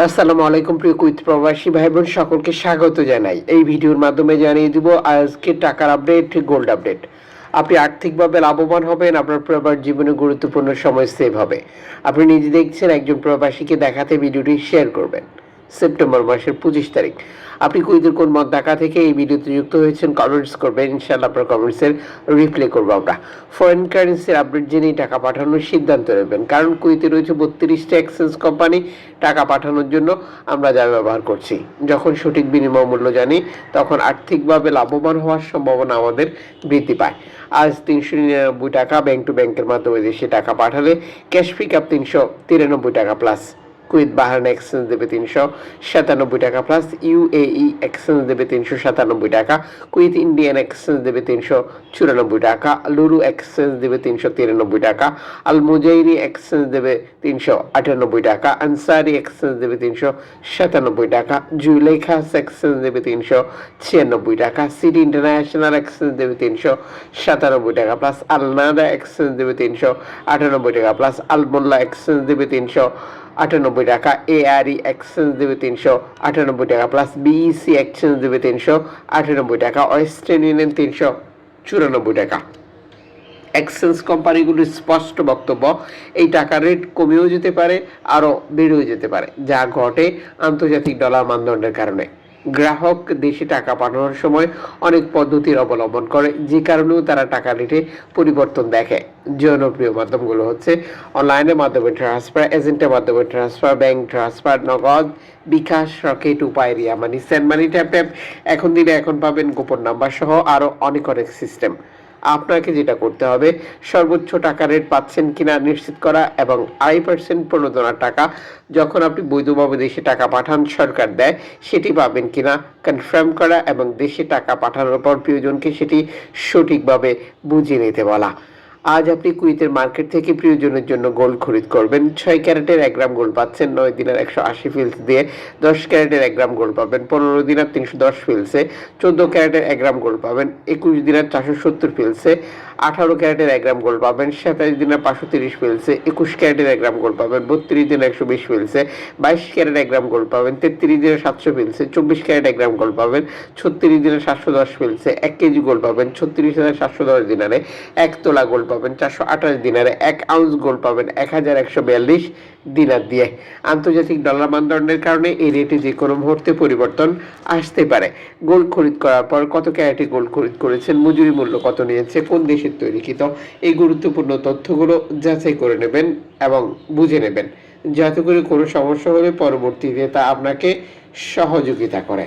আসসালামু আলাইকুম, প্রিয় কুইত প্রবাসী ভাই বোন সকলকে স্বাগত জানাই। এই ভিডিওর মাধ্যমে জানিয়ে দিব আজকে টাকার আপডেট গোল্ড আপডেট আপনি আর্থিকভাবে লাভবান হবেন, আপনার প্রবার জীবনে গুরুত্বপূর্ণ সময় সেভ হবে। আপনি নিজে দেখছেন, একজন প্রবাসীকে দেখাতে ভিডিওটি শেয়ার করবেন। সেপ্টেম্বর মাসের পঁচিশ তারিখ। আপনি কুইতের কোন মত ঢাকা থেকে এই ভিডিওতে যুক্ত হয়েছেন কমেন্টস করবেন। ইনশাআল্লাহ আপনার কমেন্টসের রিপ্লাই করব আমরা। ফরেন কারেন্সির আপডেট জেনেই টাকা পাঠানোর সিদ্ধান্ত নেবেন। কারণ কুইতে রয়েছে বত্রিশটা এক্সচেঞ্জ কোম্পানি টাকা পাঠানোর জন্য আমরা যা ব্যবহার করছি। যখন সঠিক বিনিময় মূল্য জানি, তখন আর্থিকভাবে লাভবান হওয়ার সম্ভাবনা আমাদের বৃদ্ধি পায়। আজ তিনশো নিরানব্বই টাকা ব্যাংক টু ব্যাংকের মাধ্যমে দেশে টাকা পাঠালে ক্যাশ পিক আপ তিনশো তিরানব্বই টাকা প্লাস কুইত বাহারান এক্সচেঞ্জ দেবে তিনশো সাতানব্বই টাকা প্লাস ইউএই এক্সচেঞ্জ দেবে তিনশো সাতানব্বই টাকা কুইত ইন্ডিয়ান এক্সচেঞ্জ দেবে তিনশো চুরানব্বই টাকা লুরু এক্সচেঞ্জ দেবে তিনশো তিরানব্বই টাকা আল মুজাইরি এক্সচেঞ্জ দেবে তিনশো আটানব্বই টাকা আনসারি এক্সচেঞ্জ দেবে তিনশো সাতানব্বই টাকা জুলেখাস এক্সচেঞ্জ দেবে তিনশো ছিয়ানব্বই টাকা সিটি ইন্টারন্যাশনাল এক্সচেঞ্জ দেবে তিনশো সাতানব্বই টাকা প্লাস আলনাদা এক্সচেঞ্জ দেবে তিনশো আটানব্বই টাকা প্লাস আলমোল্লা এক্সচেঞ্জ দেবে তিনশো আটানব্বই টাকা এআরই এক্সচেঞ্জ দেবে তিনশো, আটানব্বই টাকা প্লাস বিইসি এক্সচেঞ্জ দেবে তিনশো, আটানব্বই টাকা ওয়েস্টার্ন ইউনিয়ন তিনশো, চুরানব্বই টাকা। এক্সচেঞ্জ কোম্পানিগুলির স্পষ্ট বক্তব্য, এই টাকার রেট কমেও যেতে পারে, আরও বেড়েও যেতে পারে, যা ঘটে আন্তর্জাতিক ডলার মানদণ্ডের কারণে। গ্রাহক দেশে টাকা পাঠানোর সময় অনেক পদ্ধতির অবলম্বন করে, যে কারণেও তারা টাকা রেটে পরিবর্তন দেখে। জনপ্রিয় মাধ্যমগুলো হচ্ছে অনলাইনের মাধ্যমে ট্রান্সফার এজেন্টের মাধ্যমে transfer bank transfer Nagad, bKash Rocket Upay Ria money send money tap tap এখন দিনে এখন পাবেন গোপন নাম্বার সহ আরও অনেক অনেক সিস্টেম আপনাকে যেটা করতে হবে, সর্বোচ্চ টাকা রেট পাচ্ছেন কিনা নিশ্চিত করা এবং আড়াই পার্সেন্ট প্রণোদনার টাকা যখন আপনি বৈধভাবে দেশে টাকা পাঠান, সরকার দেয়, সেটি পাবেন কিনা কনফার্ম করা এবং দেশে টাকা পাঠানোর পর প্রিয়জনকে সেটি সঠিকভাবে বুঝিয়ে নিতে বলা। আজ আপনি কুইতের মার্কেট থেকে প্রিয়জনের জন্য গোল্ড খরিদ করবেন। ছয় ক্যারেটের এক গ্রাম গোল্ড পাচ্ছেন, নয় দিনের একশো আশি ফিলস দিয়ে দশ ক্যারেটের এক গ্রাম গোল্ড পাবেন, পনেরো দিনের তিনশো দশ ফিলসে, চোদ্দ ক্যারেটের এক গ্রাম গোল্ড পাবেন, একুশ দিনের চারশো সত্তর ফিলসে। আঠারো ক্যারেটের এক গ্রাম গোল্ড পাবেন সাতাশ দিনের পাঁচশো তিরিশ ফেলছে একুশ ক্যারেটের এক গ্রাম গোল্ড পাবেন, বত্রিশ দিনের একশো বিশ ফেলছে বাইশ ক্যারেট এক গ্রাম গোল্ড পাবেন, তেত্রিশ দিনে সাতশো ফেলছে চব্বিশ ক্যারেট এক গ্রাম গোল্ড পাবেন, ছত্রিশ দিনের সাতশো দশ ফেলছে এক কেজি গোল্ড পাবেন, ছত্রিশ হাজার সাতশো দশ দিনারে এক তোলা গোল্ড পাবেন, চারশো আঠাশ দিনারে এক আউন্স গোল্ড পাবেন, এক হাজার একশো বিয়াল্লিশ দিনার দিয়ে। আন্তর্জাতিক ডলার মানদণ্ডের কারণে এই রেটে যে কোনো মুহূর্তে পরিবর্তন আসতে পারে। গোল্ড খরিদ করার পর কত ক্যারেটে গোল্ড খরিদ করেছেন? মজুরি মূল্য কত নিয়েছে? কোন দেশের তৈরিকৃত? এই গুরুত্বপূর্ণ তথ্যগুলো যাচাই করে নেবেন এবং বুঝে নেবেন। যাতে করে কোনো সমস্যা হলে পরবর্তীতে তা আপনাকে সহযোগিতা করে।